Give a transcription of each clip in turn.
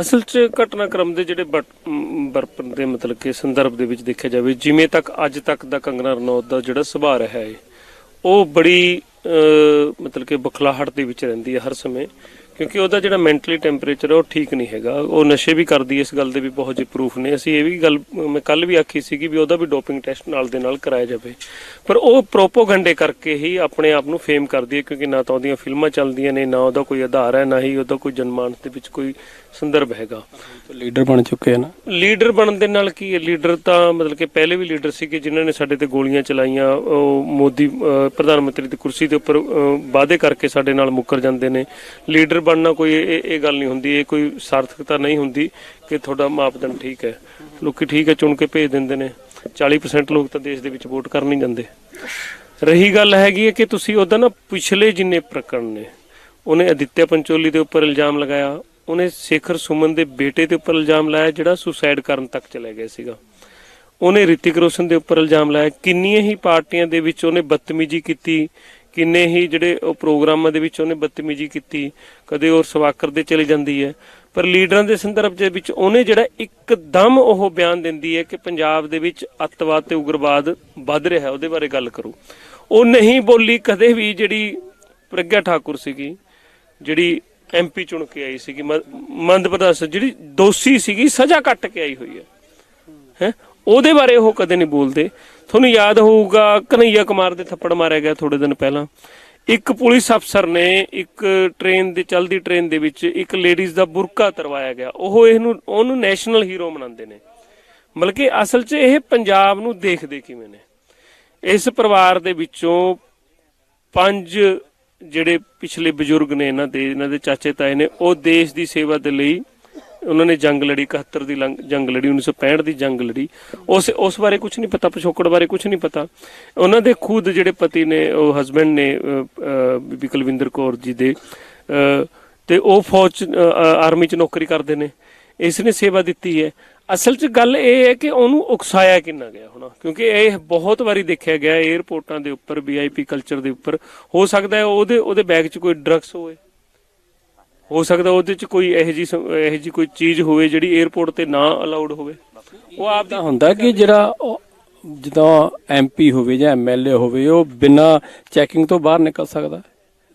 ਅਸਲ 'ਚ ਘਟਨਾਕ੍ਰਮ ਦੇ ਜਿਹੜੇ ਬਟ- ਮ, ਬਰਪਨ ਦੇ ਮਤਲਬ ਕਿ ਸੰਦਰਭ ਦੇ ਵਿੱਚ ਦੇਖਿਆ ਜਾਵੇ ਜਿਵੇਂ ਤੱਕ ਅੱਜ ਤੱਕ ਦਾ ਕੰਗਨਾ ਰਣੌਤ ਦਾ ਜਿਹੜਾ ਸੁਭਾਅ ਰਿਹਾ ਹੈ ਉਹ ਬੜੀ ਮਤਲਬ ਕਿ ਬਖਲਾਹਟ ਦੇ ਵਿੱਚ ਰਹਿੰਦੀ ਹੈ ਹਰ ਸਮੇਂ, ਕਿਉਂਕਿ ਉਹਦਾ ਜਿਹੜਾ ਮੈਂਟਲੀ ਟੈਂਪਰੇਚਰ ਹੈ, ਉਹ ਠੀਕ ਨਹੀਂ ਹੈਗਾ। ਉਹ ਨਸ਼ੇ ਵੀ ਕਰਦੀ ਇਸ ਗੱਲ ਦੇ ਵੀ ਬਹੁਤ ਜਿਹੇ ਪ੍ਰੂਫ ਨੇ। ਅਸੀਂ ਇਹ ਵੀ ਗੱਲ, ਮੈਂ ਕੱਲ ਵੀ ਆਖੀ ਸੀਗੀ ਵੀ ਉਹਦਾ ਵੀ ਡੋਪਿੰਗ ਟੈਸਟ ਨਾਲ ਦੇ ਨਾਲ ਕਰਾਇਆ ਜਾਵੇ। ਪਰ ਉਹ ਪ੍ਰੋਪੋਗੰਡੇ ਕਰਕੇ ਹੀ ਆਪਣੇ ਆਪ ਨੂੰ ਫੇਮ ਕਰਦੀ ਹੈ, ਕਿਉਂਕਿ ਨਾ ਤਾਂ ਉਹਦੀਆਂ ਫਿਲਮਾਂ ਚੱਲਦੀਆਂ ਨੇ, ਨਾ ਉਹਦਾ ਕੋਈ ਆਧਾਰ ਹੈ, ਨਾ ਹੀ ਉਹਦਾ ਕੋਈ ਜਨਮਾਨਸ ਦੇ ਵਿੱਚ ਕੋਈ ਸੰਦਰਭ ਹੈਗਾ। ਲੀਡਰ ਬਣ ਚੁੱਕੇ ਆ ਨਾ ਲੀਡਰ ਬਣਨ ਦੇ ਨਾਲ ਕੀ ਹੈ? ਲੀਡਰ ਤਾਂ ਮਤਲਬ ਕਿ ਪਹਿਲੇ ਵੀ ਲੀਡਰ ਸੀਗੇ ਜਿਨ੍ਹਾਂ ਨੇ ਸਾਡੇ ਤੇ ਗੋਲੀਆਂ ਚਲਾਈਆਂ। ਉਹ ਮੋਦੀ ਪ੍ਰਧਾਨ ਮੰਤਰੀ ਦੀ ਕੁਰਸੀ ਦੇ ਉੱਪਰ ਵਾਅਦੇ ਕਰਕੇ ਸਾਡੇ ਨਾਲ ਮੁੱਕਰ ਜਾਂਦੇ ਨੇ। ਲੀਡਰ ਬਣਨਾ ਕੋਈ ਇਹ ਇਹ ਗੱਲ ਨਹੀਂ ਹੁੰਦੀ। ਇਹ ਕੋਈ ਸਾਰਥਕਤਾ ਨਹੀਂ ਹੁੰਦੀ ਕਿ ਤੁਹਾਡਾ ਮਾਪਦੰਡ ਠੀਕ ਹੈ। ਲੋਕੀ ਠੀਕ ਹੈ, ਚੁਣ ਕੇ ਭੇਜ ਦਿੰਦੇ ਨੇ। 40% ਲੋਕ ਤਾਂ ਦੇਸ਼ ਦੇ ਵਿੱਚ ਵੋਟ ਕਰਨ ਨਹੀਂ ਜਾਂਦੇ। ਰਹੀ ਗੱਲ ਹੈਗੀ ਹੈ ਕਿ ਤੁਸੀਂ ਉਹਦਾ ਨਾ ਪਿਛਲੇ ਜਿੰਨੇ ਪ੍ਰਕਰਨ ਨੇ, ਉਹਨੇ ਅਦਿੱਤਿਆ ਪੰਚੋਲੀ ਦੇ ਉੱਪਰ ਇਲਜ਼ਾਮ ਲਗਾਇਆ ਉਹਨੇ ਸ਼ੇਖਰ ਸੁਮਨ ਦੇ ਬੇਟੇ ਦੇ ਉੱਪਰ ਇਲਜ਼ਾਮ ਲਾਇਆ ਜਿਹੜਾ ਸੁਸਾਈਡ ਕਰਨ ਤੱਕ ਚਲਾ ਗਿਆ ਸੀਗਾ। ਉਹਨੇ ਰਿਤਿਕ ਰੋਸ਼ਨ ਦੇ ਉੱਪਰ ਇਲਜ਼ਾਮ ਲਾਇਆ। ਕਿੰਨੀਆਂ ਹੀ ਪਾਰਟੀਆਂ ਦੇ ਵਿੱਚ ਉਹਨੇ ਬਦਤਮੀਜ਼ੀ ਕੀਤੀ, ਕਿੰਨੇ ਹੀ ਜਿਹੜੇ ਉਹ ਪ੍ਰੋਗਰਾਮਾਂ ਦੇ ਵਿੱਚ ਉਹਨੇ ਬਦਤਮੀਜ਼ੀ ਕੀਤੀ, ਕਦੇ ਉਹ ਸਵਾਕਰ ਦੇ ਚਲੀ ਜਾਂਦੀ ਹੈ। ਪਰ ਲੀਡਰਾਂ ਦੇ ਸੰਦਰਭ ਦੇ ਵਿੱਚ ਉਹਨੇ ਜਿਹੜਾ ਇੱਕਦਮ ਉਹ ਬਿਆਨ ਦਿੰਦੀ ਹੈ ਕਿ ਪੰਜਾਬ ਦੇ ਵਿੱਚ ਅੱਤਵਾਦ ਤੇ ਉਗਰਵਾਦ ਵੱਧ ਰਿਹਾ ਉਹਦੇ ਬਾਰੇ ਗੱਲ ਕਰੋ। ਉਹ ਨਹੀਂ ਬੋਲੀ ਕਦੇ ਵੀ ਜਿਹੜੀ ਪ੍ਰਗਿਆ ਠਾਕੁਰ ਸੀਗੀ, ਜਿਹੜੀ ਐਮਪੀ ਚੁਣ ਕੇ ਆਈ ਸੀਗੀ ਮੰਦ ਪ੍ਰਦਰਸ਼ ਜਿਹੜੀ ਦੋਸ਼ੀ ਸੀਗੀ, ਸਜ਼ਾ ਕੱਟ ਕੇ ਆਈ ਹੋਈ ਹੈ। ਹੈ? ਉਹਦੇ ਬਾਰੇ ਉਹ ਕਦੇ ਨਹੀਂ ਬੋਲਦੇ। ਤੁਹਾਨੂੰ ਯਾਦ ਹੋਊਗਾ, ਕਨਈਆ ਕੁਮਾਰ ਦੇ ਥੱਪੜ ਮਾਰਿਆ ਗਿਆ ਥੋੜੇ ਦਿਨ ਪਹਿਲਾਂ। ਇੱਕ ਪੁਲਿਸ ਅਫਸਰ ਨੇ ਇੱਕ ਟ੍ਰੇਨ ਦੇ, ਚਲਦੀ ਟ੍ਰੇਨ ਦੇ ਵਿੱਚ ਇੱਕ ਲੇਡੀਜ਼ ਦਾ ਬੁਰਕਾ ਤਰਵਾਇਆ ਗਿਆ। ਉਹ ਇਹਨੂੰ, ਉਹਨੂੰ ਨੈਸ਼ਨਲ ਹੀਰੋ ਮਨਾਉਂਦੇ ਨੇ। ਬਲਕਿ ਅਸਲ 'ਚ ਇਹ ਪੰਜਾਬ ਨੂੰ ਦੇਖਦੇ ਕਿਵੇਂ ਨੇ। ਇਸ ਪਰਿਵਾਰ ਦੇ ਵਿੱਚੋਂ ਪੰਜ ਜਿਹੜੇ ਪਿਛਲੇ ਬਜ਼ੁਰਗ ਨੇ ਇਹਨਾਂ ਦੇ ਇਹਨਾਂ ਦੇ ਚਾਚੇ ਤਾਏ ਨੇ ਉਹ ਦੇਸ਼ ਦੀ ਸੇਵਾ ਦੇ ਲਈ ਉਹਨਾਂ ਨੇ ਜੰਗ ਲੜੀ 71 ਦੀ ਲੰਗ- ਜੰਗ ਲੜੀ 1965 ਦੀ ਜੰਗ ਲੜੀ। ਉਸ ਉਸ ਬਾਰੇ ਕੁਝ ਨਹੀਂ ਪਤਾ ਪਿਛੋਕੜ ਬਾਰੇ ਕੁਝ ਨਹੀਂ ਪਤਾ। ਉਹਨਾਂ ਦੇ ਖੁਦ ਜਿਹੜੇ ਪਤੀ ਨੇ ਉਹ ਹਸਬੰਡ ਨੇ ਬੀਬੀ ਕੁਲਵਿੰਦਰ ਕੌਰ ਜੀ ਦੇ ਅਹ, ਤੇ ਉਹ ਫੌਜ 'ਚ, ਆਰਮੀ 'ਚ ਨੌਕਰੀ ਕਰਦੇ ਨੇ। ਇਸ ਨੇ ਸੇਵਾ ਦਿੱਤੀ ਹੈ। ਅਸਲ 'ਚ ਗੱਲ ਇਹ ਹੈ ਕਿ ਉਹਨੂੰ ਉਕਸਾਇਆ ਕਿੰਨਾ ਗਿਆ ਹੋਣਾ? ਕਿਉਂਕਿ ਇਹ ਬਹੁਤ ਵਾਰੀ ਦੇਖਿਆ ਗਿਆ 에ਅਰਪੋਰਟਾਂ ਦੇ ਉੱਪਰ ਵੀਆਈਪੀ ਕਲਚਰ ਦੇ ਉੱਪਰ। ਹੋ ਸਕਦਾ ਹੈ ਉਹਦੇ ਉਹਦੇ ਬੈਗ 'ਚ ਕੋਈ ਡਰੱਗਸ ਹੋਵੇ। ਹੋ ਸਕਦਾ ਉਹਦੇ 'ਚ ਕੋਈ ਇਹੋ ਜੀ ਇਹੋ ਜੀ ਕੋਈ ਚੀਜ਼ ਹੋਵੇ ਜਿਹੜੀ 에ਅਰਪੋਰਟ ਤੇ ਨਾ ਅਲਾਉਡ ਹੋਵੇ। ਉਹ ਆਪ ਤਾਂ ਹੁੰਦਾ ਕਿ ਜਿਹੜਾ ਉਹ, ਜਦੋਂ ਐਮਪੀ ਹੋਵੇ ਜਾਂ ਐਮਐਲਏ ਹੋਵੇ, ਉਹ ਬਿਨਾਂ ਚੈਕਿੰਗ ਤੋਂ ਬਾਹਰ ਨਿਕਲ ਸਕਦਾ।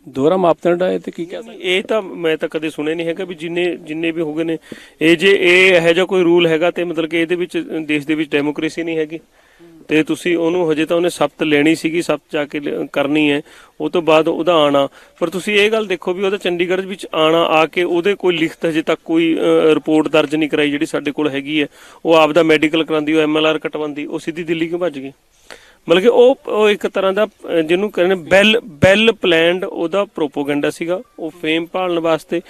ਦੋਹਰਾ ਮਾਪਦੰਡ ਹੈ ਤੇ ਕੀ ਕਹਿ ਸਕਦੇ? ਇਹ ਤਾਂ ਮੈਂ ਤਾਂ ਕਦੇ ਸੁਣਿਆ ਨਹੀਂ ਹੈਗਾ ਵੀ ਜਿੰਨੇ ਜਿੰਨੇ ਵੀ ਹੋਗੇ ਨੇ, ਇਹ ਜੇ ਇਹ ਇਹੋ ਜਿਹਾ ਕੋਈ ਰੂਲ ਹੈਗਾ ਤੇ ਮਤਲਬ ਕਿ ਇਹਦੇ ਵਿੱਚ, ਦੇਸ਼ ਦੇ ਵਿੱਚ ਡੈਮੋਕ੍ਰੇਸੀ ਨਹੀਂ ਹੈਗੀ। ਤੇ ਤੁਸੀਂ ਉਹਨੂੰ ਹਜੇ ਤਾਂ ਉਹਨੇ ਸਬਤ ਲੈਣੀ ਸੀਗੀ ਸਬਤ ਜਾ ਕੇ ਕਰਨੀ ਹੈ। ਉਹ ਤੋਂ ਬਾਅਦ ਉਹਦਾ ਆਣਾ। ਪਰ ਤੁਸੀਂ ਇਹ ਗੱਲ ਦੇਖੋ ਵੀ ਉਹਦਾ ਚੰਡੀਗੜ੍ਹ ਵਿੱਚ ਆਣਾ, ਆ ਕੇ ਉਹਦੇ ਕੋਈ ਲਿਖਤ ਹਜੇ ਤੱਕ ਕੋਈ ਰਿਪੋਰਟ ਦਰਜ ਨਹੀਂ ਕਰਾਈ ਜਿਹੜੀ ਸਾਡੇ ਕੋਲ ਹੈਗੀ ਹੈ। ਉਹ ਆਪਦਾ ਮੈਡੀਕਲ ਕਰਾਉਂਦੀ, ਉਹ ਐਮਐਲਆਰ ਕਟਵਾਉਂਦੀ, ਉਹ ਸਿੱਧੀ ਦਿੱਲੀ ਕਿਉਂ ਭੱਜ ਗਈ? ਮਤਲਬ ਕਿ ਉਹ ਉਹ ਇੱਕ ਤਰ੍ਹਾਂ ਦਾ ਜਿਹਨੂੰ ਕਹਿੰਦੇ ਬੈਲ ਬੈਲ ਪਲੈਨਡ ਉਹਦਾ ਪ੍ਰੋਪੋਗੈਂਡਾ ਸੀਗਾ, ਉਹ ਫੇਮ ਭਾਲਣ ਵਾਸਤੇ